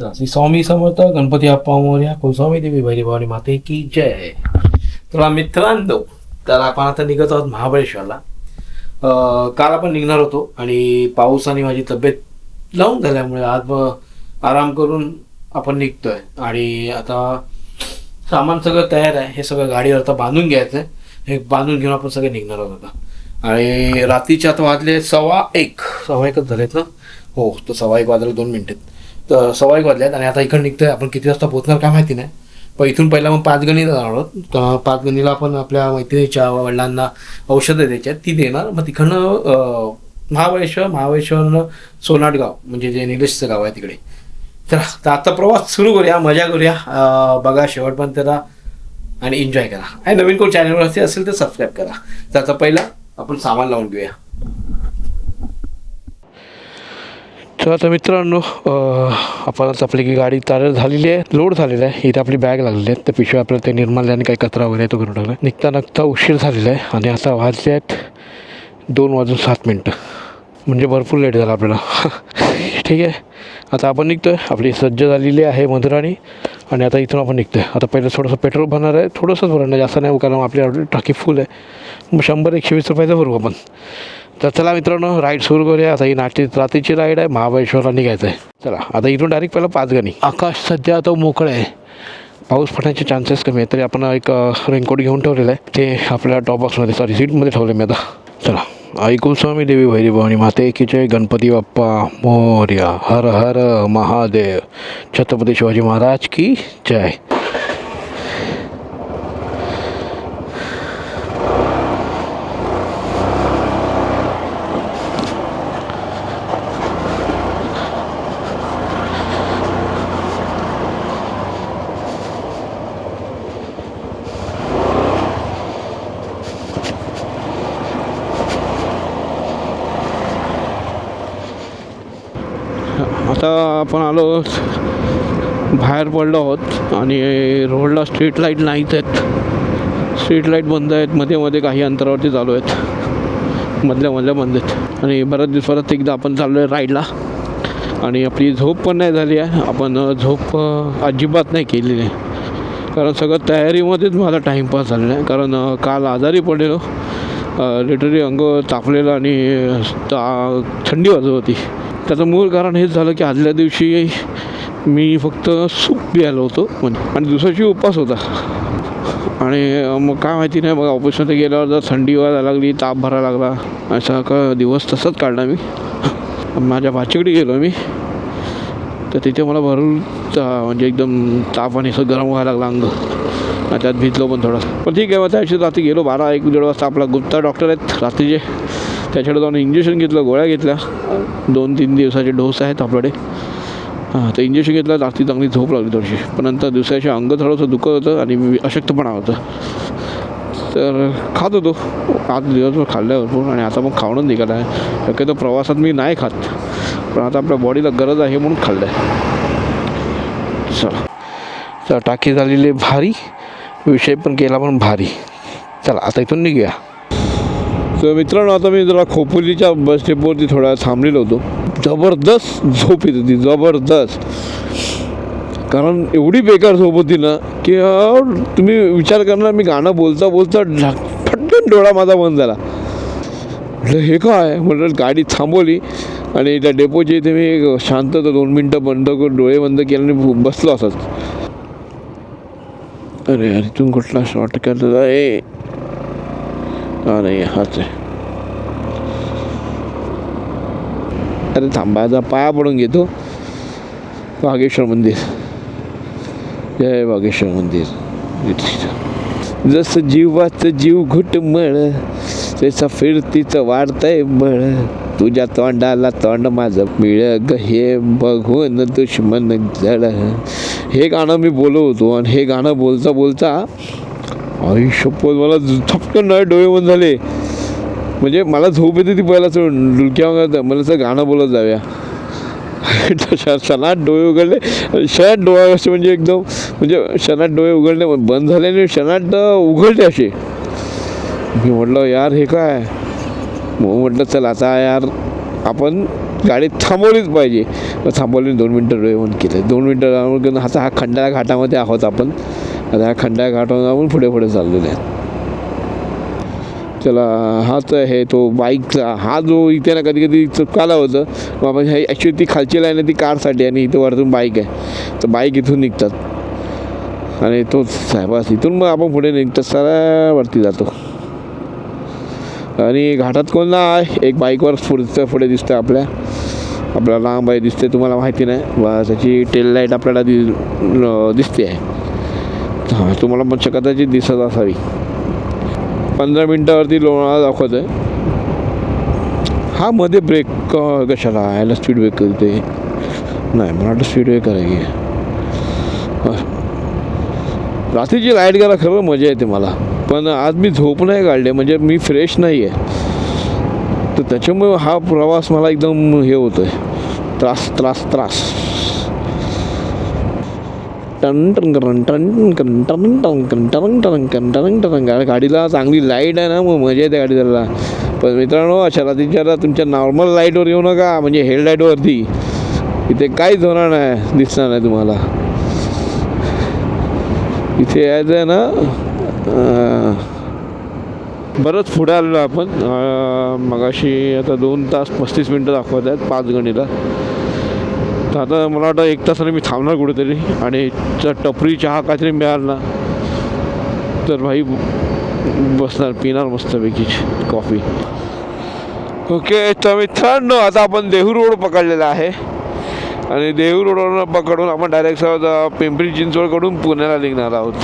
श्री स्वामी समर्थ गणपती अप्पा मोर्या कुलस्वामी देवी भैरी माते की जय तर मित्रांनो तर आपण आता निघत आहोत महाबळेश्वरला काल आपण निघणार होतो आणि पाऊस आणि माझी तब्येत लावून झाल्यामुळे आज आराम करून आपण निघतोय आणि आता सामान सगळं तयार आहे हे सगळं गाडीवर आता बांधून घ्यायचं आहे हे बांधून घेऊन आपण सगळे निघणार आहोत आता आणि रात्रीच्या आता वाजले सव्वा एक सव्वा एकच झालेत ना हो तर सव्वा एक वाजले दोन मिनिटात सवाई सव्वा वाजल्यात आणि आता इकडं निघतोय. आपण किती वाजता पोहोचणार काय माहिती नाही. पण इथून पहिला मग पाच गणी जाणार आहोत. पाच गणीला आपण आपल्या मैत्रिणीच्या वडिलांना औषधं द्यायची आहेत ती देणार. मग तिकडनं महाबळेश्वर महाबळेश्वर सोनाटगाव म्हणजे जे निलेशचं गाव आहे तिकडे. तर आता प्रवास सुरू करूया. मजा करूया. बघा शेवटपर्यंत त्याला आणि एन्जॉय करा. आणि नवीन कोण चॅनलवर असेल असेल तर सबस्क्राईब करा. तर आता पहिला आपण सामान लावून घेऊया. तर आता मित्रांनो आपण आता आपली गाडी तयार झालेली आहे लोड झालेली आहे इथे आपली बॅग लागलेली आहे. तर पिशवी आपल्याला ते निर्माल्याने काही कचरा वगैरे तो करून टाकला निघता निघता उशीर झालेला आहे आणि आता वाजले आहेत दोन वाजून सात मिनटं. म्हणजे भरपूर लेट झाला आपल्याला. ठीक आहे. आता आपण निघतो आहे आपली सज्ज झालेली आहे मधुराणी आणि आता इथून आपण निघतो आहे आता पहिलं थोडंसं पेट्रोल भरणार आहे. थोडंसंच भरणार जास्त नाही कारण आपली टाकी फुल आहे. मग शंभर एकशे वीस रुपयाचं भरू आपण. तर चला मित्रांनो राईड सुरू करूया. आता ही नाटी रात्रीची राईड आहे. महाबळेश्वरला निघायचं आहे चला आता इथून डायरेक्ट पहिलं पाच गणी. आकाश सध्या आता मोकळं आहे. पाऊस पडण्याचे चान्सेस कमी आहे तरी आपण एक रेनकोट घेऊन ठेवलेलं आहे. ते आपल्या टॉपबॉक्समध्ये सॉरी सीटमध्ये ठेवले मी आता. चला. ऐकून स्वामी देवी भैरी भवानी माते की जय. गणपती बाप्पा मोर्या. हर हर महादेव. छत्रपती शिवाजी महाराज की जय. आता आपण आलो बाहेर पडलो आहोत आणि रोडला स्ट्रीट लाइट नाहीत आहेत. स्ट्रीट लाइट बंद आहेत. मध्ये मध्ये काही अंतरावरती चालू आहेत. मधल्या मधल्या बंद आहेत. आणि बऱ्याच दिवसात एकदा आपण चाललो आहे राईडला आणि आपली झोप पण नाही झाली आहे. आपण झोप अजिबात नाही केलेली आहे. कारण सगळं तयारीमध्येच माझा टाईमपास झालेला आहे. कारण काल आजारी पडलेलो. लिटरली अंग तापलेलं आणि ता थंडी वाजत होती. त्याचं मूळ कारण हेच झालं की आदल्या दिवशी मी फक्त सूप प्यायलो होतो म्हणजे आणि दुसऱ्या दिवशी उपवास होता. आणि मग काय माहिती नाही मग ऑफिसमध्ये गेल्यावर जर थंडी व्हायला लागली ताप भरायला लागला असा का दिवस तसाच काढला मी. माझ्या भाचीकडे गेलो मी. तर तिथे मला भरून म्हणजे एकदम ताप आणि असं गरम व्हायला लागला अंग. त्यात भिजलो पण थोडं. पण ठीक आहे मग त्या दिवशी रात्री गेलो बारा एक दीड वाजता आपला गुप्ता डॉक्टर आहेत रात्रीचे. त्याच्याकडे जाऊन इंजेक्शन घेतलं गोळ्या घेतल्या. दोन तीन दिवसाचे डोस आहेत आपल्याकडे. हां तर इंजेक्शन घेतलं रात्री चांगली झोप लागली थोडीशी. पण नंतर दिवसाचे अंग थोडंसं दुखत होतं आणि मी अशक्तपणा होतं. तर खात होतो. आज दिवसभर खाल्लं भरपूर आणि आता मग खावणं निघालं आहे. शक्यतो प्रवासात मी नाही खात. पण आता आपल्या बॉडीला गरज आहे म्हणून खाल्लं आहे चला. तर टाकी झालेली आहे भारी. विषय पण केला पण भारी. चला आता इथून निघूया. तर मित्रांनो आता मी जरा खोपोलीच्या बस डेपोवरती थोडा वेळ थांबलेलो होतो. जबरदस्त झोप येत होती जबरदस्त. कारण एवढी बेकार झोप होती ना की तुम्ही विचार करणार मी गाणं बोलता बोलता ढा- फटकन डोळा माझा बंद झाला. म्हटलं हे काय? म्हटलं गाडी थांबवली आणि त्या डेपोच्या इथे मी शांत दोन मिनटं बंद करून डोळे बंद केले आणि बसलो असंच अरे अरे तुम्ही कुठला शॉर्टकट करतो ए हा नाही हाच आहे अरे थांबायचा पाया पडून घेतो. वागेश्वर मंदिर. जय वागेश्वर मंदिर. जसं जीवाचं जीव घुट मळ तसं फिरतीचं वाढतंय बळ तुझ्या तोंडाला तोंड माझं मिळ ग हे बघून दुश्मन जळ हे गाणं मी बोलवतो होतो आणि हे गाणं बोलता बोलता आई शपथ मला थपकन नाही डोळे बंद झाले. म्हणजे मला झोप येते ती पहिला चढून डुलक्या वगैरे मला असं गाणं बोलत जाऊया. तशा क्षणात डोळे उघडले. क्षणात डोळा असे म्हणजे एकदम म्हणजे क्षणात डोळे उघडले बंद झाले आणि क्षणात उघडले असे. मी म्हटलं यार हे काय? मग म्हटलं चल आता यार आपण गाडी थांबवलीच पाहिजे. मग थांबवली दोन मिनटं डोळे बंद केले. दोन मिनटं आता हा खंडाळा घाटामध्ये आहोत आपण. आता ह्या खंडाळा घाटावर आपण पुढे पुढे चाललेले आहेत चला हाच आहे तो बाईकचा. हा जो इथे ना कधी कधी चुकाला होतं. बाबा आपण हे ॲक्च्युली ती खालची लाईन आहे ती कारसाठी आणि इथं वरतून बाईक आहे. तर बाईक इथून निघतात. आणि तोच साहेबास इथून मग आपण पुढे निघतात. सरळ वरती जातो. आणि घाटात कोण आहे? एक बाईकवर पुढचं पुढे दिसतं आपल्या. आपल्याला लांब आहे दिसते. तुम्हाला माहिती नाही. बा त्याची टेल लाइट आपल्याला दि दिसते. आहे हां. तुम्हाला पण कदाचित दिसत असावी. पंधरा मिनटावरती लोणावळा दाखवत आहे हा मध्ये ब्रेक कशाला? यायला स्पीड ब्रेक करते नाही मला वाटतं स्पीड ब्रेक आहे. रात्रीची लाइट घ्यायला खरं मजा येते मला. पण आज मी झोप नाही काढले म्हणजे मी फ्रेश नाही आहे तर त्याच्यामुळे हा प्रवास मला एकदम हे होतो आहे त्रास त्रास त्रास. टन टन टन टन टन टन टन टन टन गाडीला चांगली लाइट आहे ना मग मजा येते गाडी पण मित्रांनो अशा रात्रीच्या तुमच्या नॉर्मल लाईटवर येऊ नका म्हणजे हेडलाईटवरती इथे काहीच होणार नाही दिसणार नाही तुम्हाला. इथे यायचं आहे ना बरंच पुढे आलेलो आपण. मगाशी आता दोन तास पस्तीस मिनटं दाखवत आहेत पाच गणीला. तर आता मला वाटतं एक तासाने मी थांबणार कुठेतरी आणि टपरी चहा काहीतरी मिळाल ना तर भाई बसणार पिणार मस्तपैकी कॉफी ओके तर मित्रांनो आता आपण देहू रोड पकडलेला आहे. आणि देहू रोडवरून पकडून आपण डायरेक्ट पिंपरी चिंचवडकडून पुण्याला निघणार आहोत.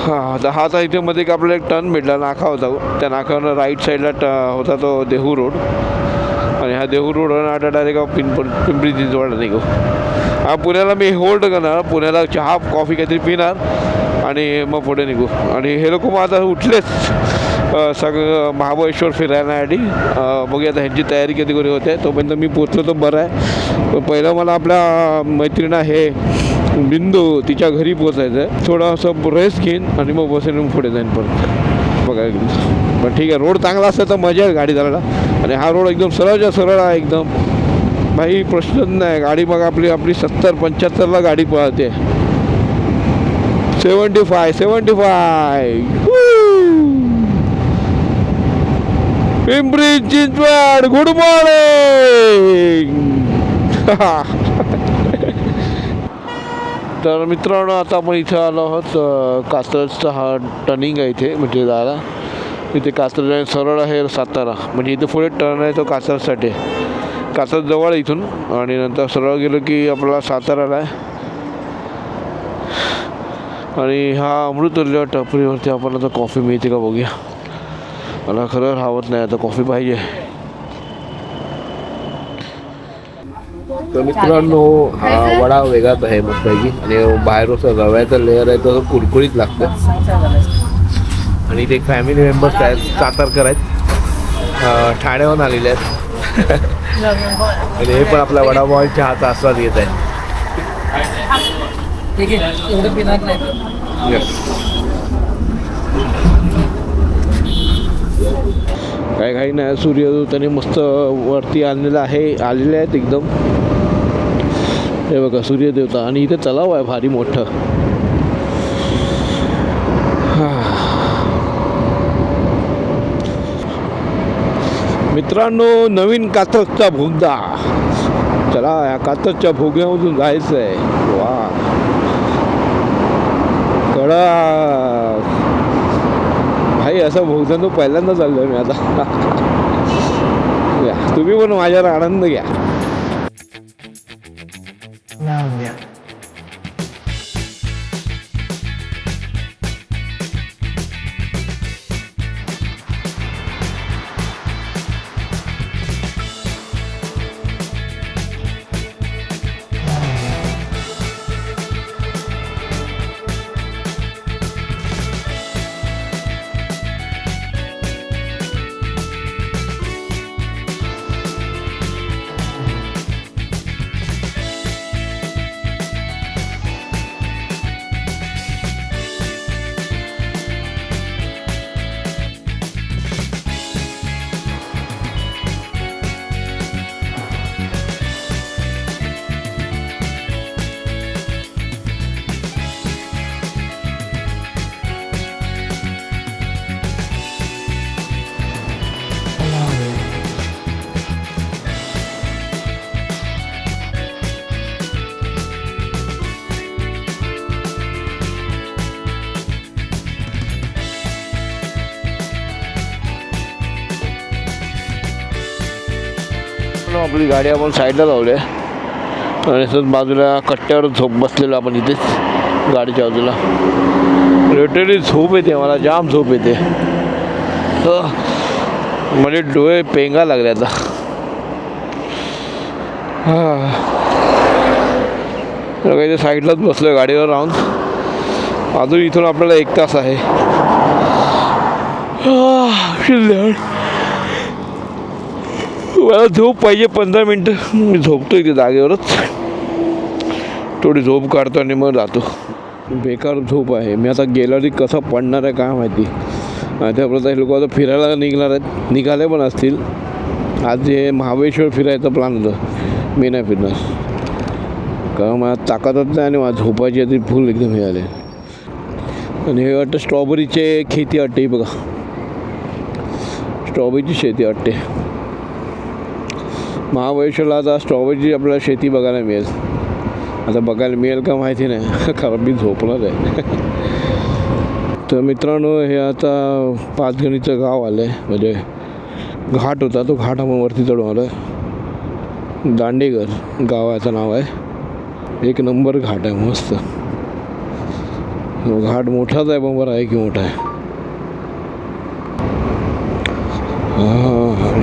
हां आता हा इथे मध्ये एक आपल्याला एक टर्न भेटला नाका होता त्या नाकावर राईट साईडला ट होता तो देहू रोड. आणि हा देहू रोडवर आता डायरेक्ट पिंप पिंपरी चिंचवडला निघू. हा पुण्याला मी होल्ड करणार. पुण्याला चहा कॉफी काहीतरी पिणार आणि मग पुढे निघू. आणि हे लोक मग आता उठलेच. सगळं महाबळेश्वर फिरायसाठी बघूया आता ह्यांची तयारी कधी कधी होते. तोपर्यंत मी पोचलो तर बरं आहे. पहिलं मला आपल्या मैत्रिणा हे बिंदू तिच्या घरी पोचायचं आहे थोडासा रेस्ट घेईन आणि मग बसेन मग पुढे जाईन परत. बघायला पण ठीक आहे. रोड चांगला असला तर मजा आहे गाडी चालायला आणि हा रोड एकदम सरळच्या सरळ आहे एकदम. भाई प्रश्नच नाही. गाडी मग आपली आपली सत्तर पंच्याहत्तरला गाडी पळते. Seventy five seventy five. Pimpri Chinchwad good morning तर मित्रांनो आता आपण इथं आलो आहोत कात्रजचा हा टर्निंग आहे इथे म्हणजे जायला. इथे कात्रज आहे सरळ आहे सातारा. म्हणजे इथे पुढे टर्न आहे तो कात्रजसाठी कात्रज जवळ आहे इथून आणि नंतर सरळ गेलो की आपला साताराला आहे. आणि हा अमृतुल्य टपरीवरती आपण आता कॉफी मिळते का बघूया. मला खरं राहत नाही आता कॉफी पाहिजे. तर मित्रांनो हा वडा वेगळाच आहे मस्तपैकी. आणि बाहेर असं रव्याचं लेअर आहे तसं कुरकुरीत लागतं. आणि इथे फॅमिली मेंबर्स आहेत सातारकर आहेत. अं, ठाण्याहून आलेले आहेत. आणि हे पण आपला वडापाव चहाचा आस्वाद घेत आहे ठीक आहे एवढं पिणार नाही. काय काही नाही सूर्यदूताने मस्त वरती आणलेलं आहे आलेले आहेत एकदम. हे बघा सूर्यदेवता. आणि इथे तलाव आहे भारी मोठं. मित्रांनो नवीन कात्रजचा भोगदा. चला या कात्रजच्या भोग्यामधून जायचं आहे वा. कडा भाई असं तो पहिल्यांदा चाललोय मी आता. या, तुम्ही पण माझ्यावर आनंद घ्या. आपली गाडी आपण साईडला लावली आहे. आणि असंच बाजूला कट्ट्यावर झोप बसलेलो आपण इथेच गाडीच्या बाजूला. लिटरली झोप येते मला जाम झोप येते. तर म्हणजे डोळे पेंगा लागले आता. हां. तर काही साईडलाच बसलो गाडीवर राहून. अजून इथून आपल्याला एक तास आहे. आह, शिल्लक. मला झोप पाहिजे पंधरा मिनटं. मी झोपतो इथे जागेवरच. थोडी झोप काढतो आणि मग जातो. बेकार झोप आहे. मी आता गेल्यावरती कसं पडणार आहे काय माहिती. त्याप्रमाणे लोक आता फिरायला निघणार आहेत. निघाले पण असतील. आज हे महाबळेश्वर फिरायचा प्लॅन होतं. मी नाही फिरणार. कारण मला ताकदच नाही आणि मला झोपायची आधी फुल एकदम हे आले आणि हे वाटतं स्ट्रॉबेरीचे खेती वाटते बघा. स्ट्रॉबेरीची शेती वाटते. महाबळेश्वरला आता स्ट्रॉबेरीची आपल्याला शेती बघायला मिळेल. आता बघायला मिळेल का माहिती नाही. कारण मी झोपणार आहे. तर मित्रांनो हे आता पाचगणीचं गाव आलं आहे म्हणजे घाट होता तो घाट आपण वरती चढून आलो आहे दांडेघर गावाचं नाव आहे. एक नंबर घाट आहे मस्त. घाट मोठाच आहे पण बरं आहे की मोठा आहे.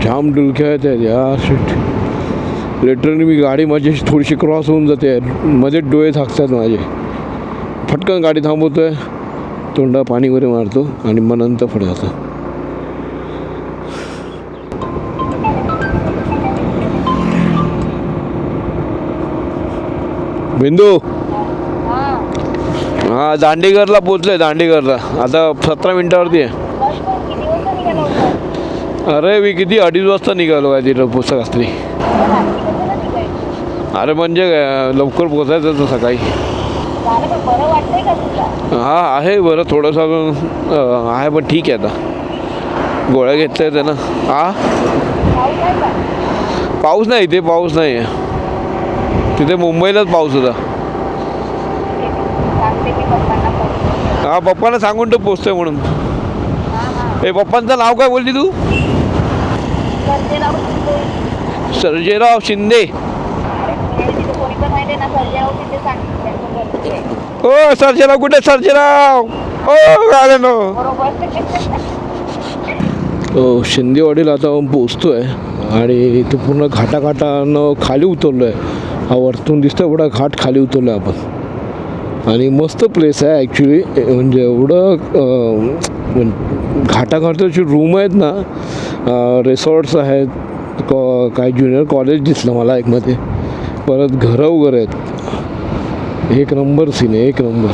जाम डुलक्या आहेत यार यार शिट लिटरली मी गाडी माझी थोडीशी क्रॉस होऊन जाते. मध्ये डोळे थाकतात माझे. फटकन गाडी थांबवतोय. तोंडा पाणी वगैरे मारतो आणि मग नंतर जातो. बिंदू? हा. दांडेघरला पोचलोय दांडेघरला आता सतरा मिनिटावरती आहे. अरे मी किती अडीच वाजता निघालो आहे तिथं पुस्तक असली अरे म्हणजे लवकर पोचायचं होतं सकाळी. हा आहे बरं थोडंसं आहे पण ठीक आहे आता. गोळ्या घेतल्या आहेत ना हा? पाऊस नाही इथे पाऊस नाही आहे. तिथे मुंबईलाच पाऊस होता. हा पप्पाला सांगून तर पोचतोय म्हणून. ए पप्पांचं नाव काय बोलली तू? सर्जेराव शिंदे. शिंदे. ना सर्जेराव शिंदे कुठे सर्जेराव? ओ गाड्या नो बरोबर तो शिंदेवाडीला आता आपण पोचतो आहे आणि इथं पूर्ण घाटाघाटानं खाली उतरलो आहे हा वरतून दिसतो एवढा घाट खाली उतरलो आहे आपण. आणि मस्त प्लेस आहे ॲक्च्युली म्हणजे एवढं घाटाघाटाची रूम आहेत ना रिसॉर्ट्स आहेत कॉ काय ज्युनियर कॉलेज दिसलं मला एकमध्ये. परत घरं वगैरे आहेत. एक नंबर सीन आहे एक नंबर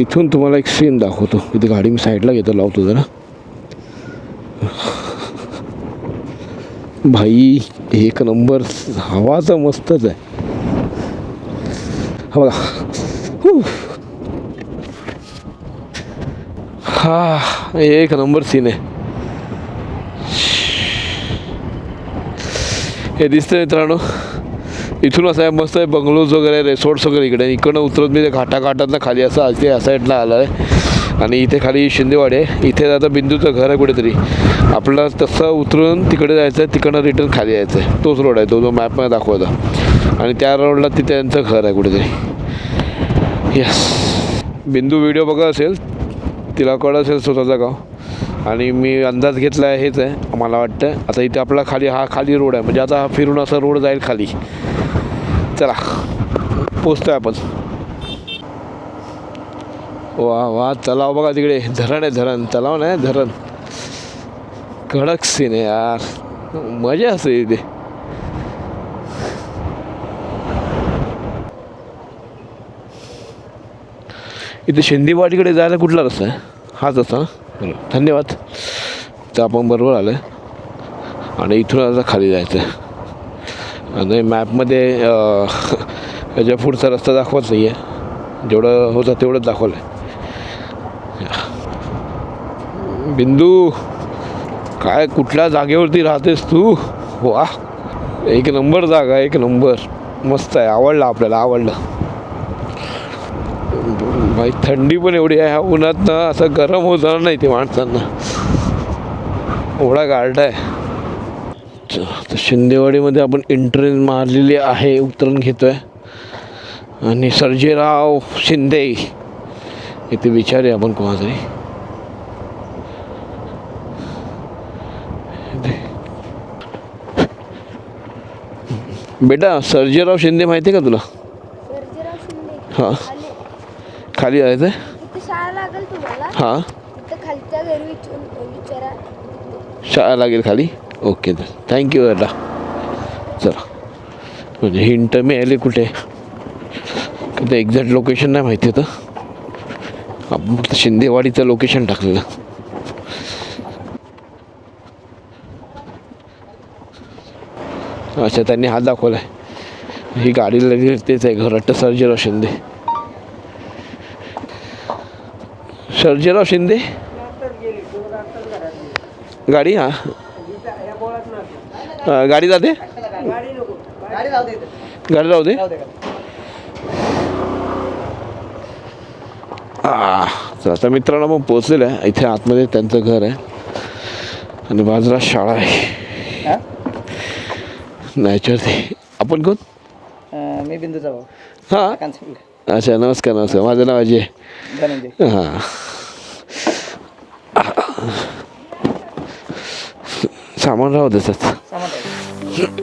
इथून तुम्हाला एक सीन दाखवतो. इथे गाडी मी साईडला घेतो लावतो जरा. भाई एक नंबर हवा तर मस्तच आहे. हा बघा. हा एक नंबर सीन आहे हे दिसतंय मित्रांनो इथून असं आहे मस्त आहे बंगलोज वगैरे रिसॉर्ट्स वगैरे इकडे. इकडनं उतरत मी ते घाटाघाटातनं खाली असं आलते या साईडला आलं आहे. आणि इथे खाली शिंदेवाडी आहे. इथे आता बिंदूचं घर आहे कुठेतरी. आपल्याला तसं उतरून तिकडे जायचं आहे तिकडनं रिटर्न खाली यायचं आहे. तोच रोड आहे तो जो मॅपमध्ये दाखवता. आणि त्या रोडला तिथे त्यांचं घर आहे कुठेतरी. यस बिंदू व्हिडिओ बघत असेल तिला कळत असेल स्वतःचं गाव. आणि मी अंदाज घेतला आहे हेच आहे मला वाटतं आता इथे आपला खाली हा खाली रोड आहे. म्हणजे आता हा फिरून असा रोड जाईल खाली. चला पोचतो आहे आपण. वा वा तलाव बघा तिकडे. धरण आहे धरण. तलाव नाही धरण. कडक सीन आहे यार. मजा असते इथे. इथे शेंदीवाडीकडे जायला कुठला रस्ता आहे? हाच रस्ता ना? धन्यवाद. तर आपण बरोबर आलं आहे आणि इथून आता खाली जायचं आहे आणि मॅपमध्ये याच्या पुढचा रस्ता दाखवत नाही आहे जेवढं होतं तेवढंच दाखवलं आहे बिंदू काय कुठल्या जागेवरती राहतेस तू? वा एक नंबर जागा एक नंबर. मस्त आहे आवडलं आपल्याला आवडलं. भाई थंडी पण एवढी आहे. ह्या उन्हात ना असं गरम होणार नाही ते माणसांना. एवढा गारठा आहे. तर शिंदेवाडीमध्ये आपण एंट्री मारलेली आहे. उतरून घेतोय. आणि सर्जेराव शिंदे. इथे विचारूया आपण कोणातरी. बेटा सर्जेराव शिंदे माहिती आहे का तुला? हां. खाली जायचं आहे इथे शाळा लागेल तुम्हाला. हां. इथं खालच्या घरी विचारून विचारा. शाळा लागेल खाली? ओके तर. थँक्यू बेटा चला. म्हणजे हिंट मिळाली कुठे? ते एक्झॅक्ट लोकेशन नाही माहिती होतं आपण फक्त शिंदेवाडीचं लोकेशन टाकलेलं. अच्छा त्यांनी हात दाखवला आहे ही गाडी लगेच तेच आहे घरट्ट सर्जेराव शिंदे. सर्जेराव शिंदे? गाडी हा? हा, गाडी जाते? गाडी जाऊ दे. चला आता मित्रांनो मग पोचलेलं आहे. इथे आतमध्ये त्यांचं घर आहे. आणि बाजूला शाळा आहे. नॅचर ते आपण कोण? मी बिंदूचा भाऊ. हां? अच्छा नमस्कार नमस्कार. माझं नाव अजय. धनंजय. हां. सामान राहू देतात सामान